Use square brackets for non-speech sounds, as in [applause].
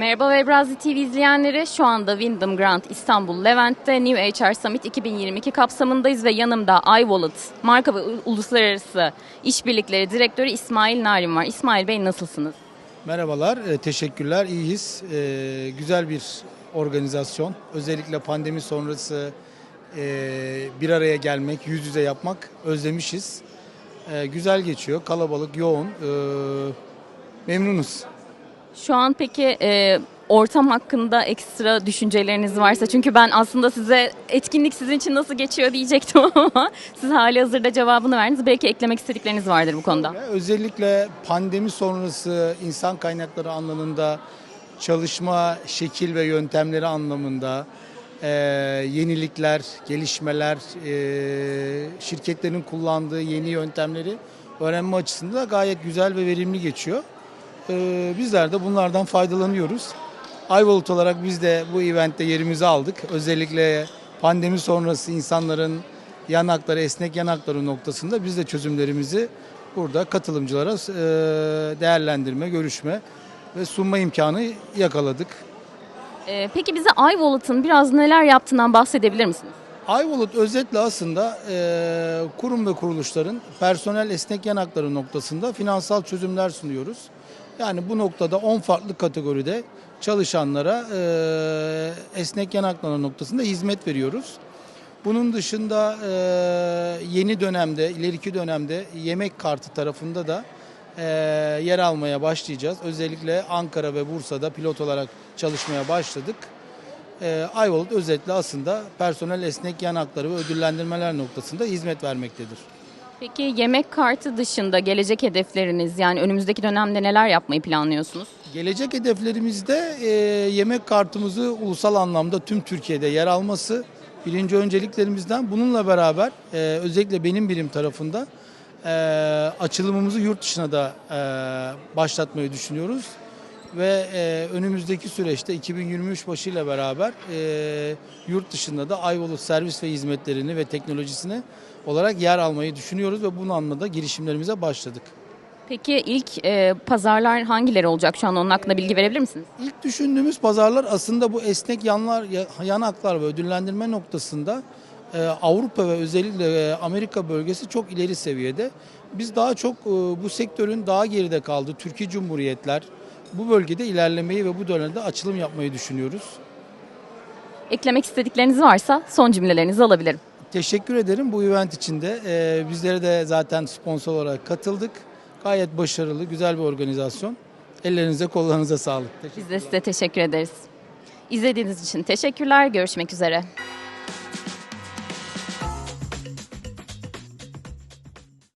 Merhaba Webrazi TV izleyenleri. Şu anda Wyndham Grand İstanbul Levent'te New HR Summit 2022 kapsamındayız ve yanımda iWallet marka ve uluslararası işbirlikleri direktörü İsmail Narin var. İsmail Bey nasılsınız? Merhabalar, e, teşekkürler, iyiyiz. E, güzel bir organizasyon. Özellikle pandemi sonrası e, bir araya gelmek, yüz yüze yapmak özlemişiz. E, güzel geçiyor, kalabalık, yoğun. Memnunuz. Şu an peki e, ortam hakkında ekstra düşünceleriniz varsa çünkü ben aslında size etkinlik sizin için nasıl geçiyor diyecektim [laughs] ama siz hali hazırda cevabını verdiniz. Belki eklemek istedikleriniz vardır bu konuda. Özellikle pandemi sonrası insan kaynakları anlamında, çalışma şekil ve yöntemleri anlamında e, yenilikler, gelişmeler, e, şirketlerin kullandığı yeni yöntemleri öğrenme açısından gayet güzel ve verimli geçiyor. E, bizler de bunlardan faydalanıyoruz. iVault olarak biz de bu eventte yerimizi aldık. Özellikle pandemi sonrası insanların yanakları, esnek yanakları noktasında biz de çözümlerimizi burada katılımcılara e, değerlendirme, görüşme ve sunma imkanı yakaladık. E, peki bize iWallet'ın biraz neler yaptığından bahsedebilir misiniz? iWallet özetle aslında e, kurum ve kuruluşların personel esnek yanakları noktasında finansal çözümler sunuyoruz. Yani bu noktada 10 farklı kategoride çalışanlara e, esnek yanakları noktasında hizmet veriyoruz. Bunun dışında e, yeni dönemde, ileriki dönemde yemek kartı tarafında da e, yer almaya başlayacağız. Özellikle Ankara ve Bursa'da pilot olarak çalışmaya başladık. E, iWallet özetle aslında personel esnek yan hakları ve ödüllendirmeler noktasında hizmet vermektedir. Peki yemek kartı dışında gelecek hedefleriniz yani önümüzdeki dönemde neler yapmayı planlıyorsunuz? Gelecek hedeflerimizde e, yemek kartımızı ulusal anlamda tüm Türkiye'de yer alması birinci önceliklerimizden. Bununla beraber e, özellikle benim birim tarafında e, açılımımızı yurt dışına da e, başlatmayı düşünüyoruz. Ve e, önümüzdeki süreçte 2023 başıyla beraber e, yurt dışında da iWallet servis ve hizmetlerini ve teknolojisini olarak yer almayı düşünüyoruz ve bunun anlamda girişimlerimize başladık. Peki ilk e, pazarlar hangileri olacak şu an onun hakkında bilgi verebilir misiniz? İlk düşündüğümüz pazarlar aslında bu esnek yanlar, yanaklar ve ödüllendirme noktasında Avrupa ve özellikle e, Amerika bölgesi çok ileri seviyede. Biz daha çok e, bu sektörün daha geride kaldığı Türkiye Cumhuriyetler bu bölgede ilerlemeyi ve bu dönemde açılım yapmayı düşünüyoruz. Eklemek istedikleriniz varsa son cümlelerinizi alabilirim. Teşekkür ederim bu event içinde. E, bizlere de zaten sponsor olarak katıldık. Gayet başarılı, güzel bir organizasyon. Ellerinize, kollarınıza sağlık. Biz de size teşekkür ederiz. İzlediğiniz için teşekkürler. Görüşmek üzere.